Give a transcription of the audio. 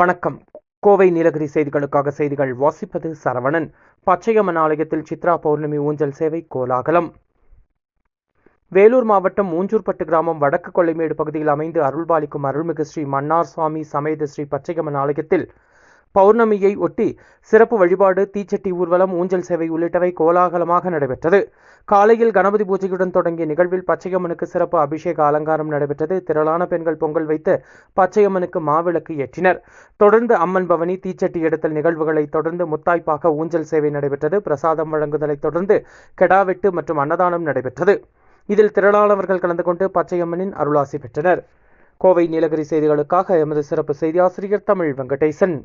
வணக்கம். கோவை நீலகிரி செய்திகளுக்காக செய்திகள் வாசிப்பது சரவணன். பச்சையம்மன் ஆலயத்தில் சித்ரா பௌர்ணமி ஊஞ்சல் சேவை கோலாகலம். வேலூர் மாவட்டம் மூஞ்சூர்பட்டு கிராமம் வடக்கு கொள்ளைமேடு பகுதியில் அமைந்து அருள்பாலிக்கும் அருள்மிகு ஸ்ரீ மன்னார் சுவாமி சமேத ஸ்ரீ பச்சையம்மன் ஆலயத்தில் பௌர்ணமியை ஒட்டி சிறப்பு வழிபாடு தீச்சட்டி ஊர்வலம் ஊஞ்சல் சேவை உள்ளிட்டவை கோலாகலமாக நடைபெற்றது. காலையில் கணபதி பூஜையுடன் தொடங்கிய நிகழ்வில் பச்சையம்மனுக்கு சிறப்பு அபிஷேக அலங்காரம் நடைபெற்றது. திரளான பெண்கள் பொங்கல் வைத்து பச்சையம்மனுக்கு மாவிளக்கு ஏற்றினர். தொடர்ந்து அம்மன் பவனி தீச்சட்டி எடுத்தல் நிகழ்வுகளை தொடர்ந்து முத்தாய்ப்பாக ஊஞ்சல் சேவை நடைபெற்றது. பிரசாதம் வழங்குதலை தொடர்ந்து கெடாவெட்டு மற்றும் அன்னதானம் நடைபெற்றது. இதில் திரளானவர்கள் கலந்து கொண்டு பச்சையம்மனின் அருளாசி பெற்றனர். கோவை நீலகிரி செய்திகளுக்காக எமது சிறப்பு செய்தி ஆசிரியர் தமிழ் வெங்கடேசன்.